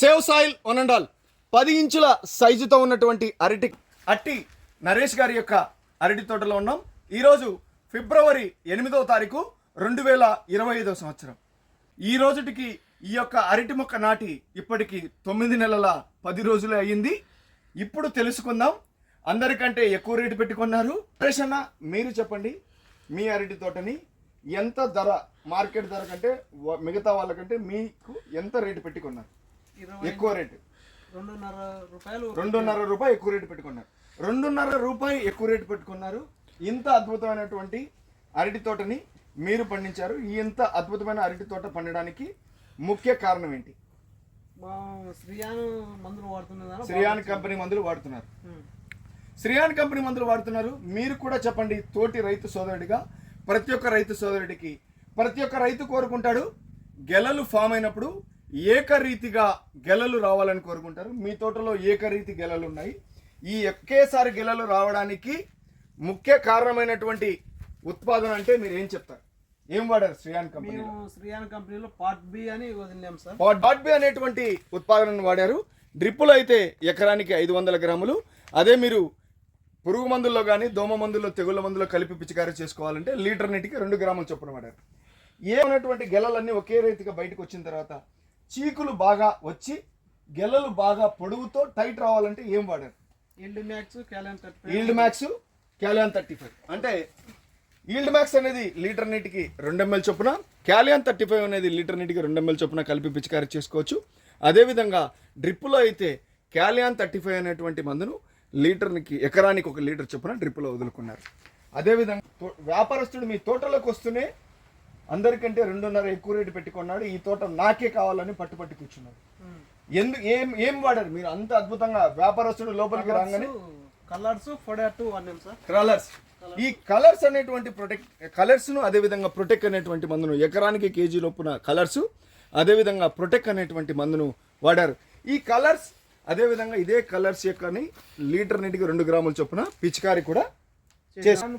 Save soil one and all. పది ఇంచుల సైజుతో ఉన్నటువంటి అరటి అట్టి నరేష్ గారి యొక్క అరటి తోటలో ఉన్నాం. ఈరోజు ఫిబ్రవరి ఎనిమిదవ తారీఖు రెండు వేల ఇరవై ఐదవ సంవత్సరం. ఈ రోజుటికి ఈ యొక్క అరటి మొక్క నాటి ఇప్పటికి తొమ్మిది నెలల పది రోజులే అయ్యింది. ఇప్పుడు తెలుసుకుందాం. అందరికంటే ఎక్కువ రేటు పెట్టుకున్నారు. ప్రశ్న మీరు చెప్పండి. మీ అరటి తోటని ఎంత ధర మార్కెట్ ధర కంటే మిగతా వాళ్ళకంటే మీకు ఎంత రేటు పెట్టుకున్నారు? ఎక్కువ రేటు. రెండున్నర రూపాయలు రెండున్నర రూపాయి ఎక్కువ రేటు పెట్టుకున్నారు. రెండున్నర రూపాయి ఎక్కువ రేటు పెట్టుకున్నారు. ఇంత అద్భుతమైనటువంటి అరటి తోటని మీరు పండించారు. ఇంత అద్భుతమైన అరటి తోట పండడానికి ముఖ్య కారణం ఏంటి? శ్రీయాను మందులు వాడుతున్నదాన శ్రీయాన్ కంపెనీ మందులు వాడుతున్నారు. శ్రీయాన్ కంపెనీ మందులు వాడుతున్నారు. మీరు కూడా చెప్పండి తోటి రైతు సోదరుడిగా ప్రతి ఒక్క రైతు సోదరుడికి. ప్రతి ఒక్క రైతు కోరుకుంటాడు గెలలు ఫామ్ అయినప్పుడు ఏకరీతిగా గెలలు రావాలని కోరుకుంటారు. మీ తోటలో ఏకరీతి గెలలు ఉన్నాయి ఈ ఒకేసారి గెలలు రావడానికి ముఖ్య కారణమైనటువంటి ఉత్పాదన అంటే మీరు ఏం చెప్తారు? ఏం వాడారు శ్రీయాన్ కంపెనీ శ్రీయాన్ కంపెనీలో పార్ట్ బి అని వదిలినాం సార్. డాట్ బి అనేటువంటి ఉత్పాదనను వాడారు. డ్రిప్పులు అయితే ఎకరానికి ఐదు వందల గ్రాములు. అదే మీరు పురుగు మందుల్లో కానీ దోమ మందుల్లో తెగుళ్ళ మందులో కలిపి పిచికారీ చేసుకోవాలంటే లీటర్ నీటికి రెండు గ్రాములు చొప్పున వాడారు. ఏమైనటువంటి గెలలన్నీ ఒకే రీతిగా బయటకు వచ్చిన తర్వాత చీకులు బాగా వచ్చి గెలలు బాగా పొడుగుతో టైట్ రావాలంటే ఏం వాడారు? ఎండ్ మ్యాక్స్ క్యాలెన్ థర్టీ ఈల్డ్ మ్యాక్స్ క్యాలియాన్ థర్టీ ఫైవ్. అంటే ఈల్డ్ మ్యాక్స్ అనేది లీటర్ నీటికి రెండు ఎంఎల్ చొప్పున క్యాలియాన్ థర్టీ ఫైవ్ అనేది లీటర్ నీటికి రెండు ఎంఎల్ చొప్పున కలిపి పిచికారీ చేసుకోవచ్చు. అదేవిధంగా డ్రిప్పులో అయితే క్యాలియాన్ థర్టీ ఫైవ్ అనేటువంటి మందును లీటర్కి ఎకరానికి ఒక లీటర్ చొప్పున డ్రిప్పులో వదులుకున్నారు. అదేవిధంగా వ్యాపారస్తుడు మీ తోటలోకి వస్తూనే అందరికంటే రెండున్నర ఎక్కువ రేటు పెట్టుకున్నాడు. ఈ తోట నాకే కావాలని పట్టుపట్టి కూర్చున్నాడు. ఎందుకు ఏం ఏం వాడారు? మీరు అంత అద్భుతంగా వ్యాపారస్తుడు లోపలికి రాగానే కలర్స్ కలర్స్ ఈ కలర్స్ అనేటువంటి ప్రొటెక్ట్ కలర్స్ను అదేవిధంగా ప్రొటెక్ట్ అనేటువంటి మందును ఎకరానికి కేజీ లోపున కలర్స్ అదేవిధంగా ప్రొటెక్ట్ అనేటువంటి మందును వాడారు. ఈ కలర్స్ అదేవిధంగా ఇదే కలర్స్ యొక్కని లీటర్ నీటికి రెండు గ్రాముల చొప్పున పిచికారి కూడా చేసాను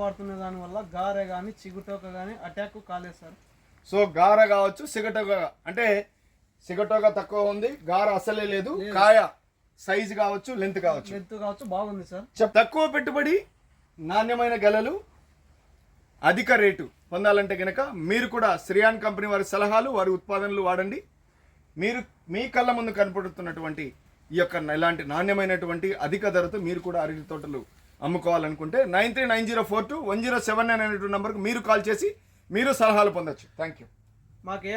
వాడుతున్న దాని వల్ల గారె కానీ చిగుటోక కానీ అటాక్ కాలేదు సార్. సో గార కావచ్చు సిగటోగా అంటే సిగటోగా తక్కువ ఉంది గార అసలే లేదు కాయ సైజ్ కావచ్చు లెంత్ కావచ్చు. ఎత్తు కావచ్చు బాగుంది సార్. తక్కువ పెట్టుబడి నాణ్యమైన గెలలు అధిక రేటు పొందాలంటే కనుక మీరు కూడా శ్రీయాన్ కంపెనీ వారి సలహాలు వారి ఉత్పాదనలు వాడండి. మీరు మీ కళ్ళ ముందు కనపడుతున్నటువంటి ఈ యొక్క ఇలాంటి నాణ్యమైనటువంటి అధిక ధరతో మీరు కూడా అరటి తోటలు అమ్ముకోవాలనుకుంటే nine three nine zero four two one zero seven nine అనేటువంటి నంబర్కి మీరు కాల్ చేసి మీరు సలహాలు పొందొచ్చు. థ్యాంక్ యూ మాకేం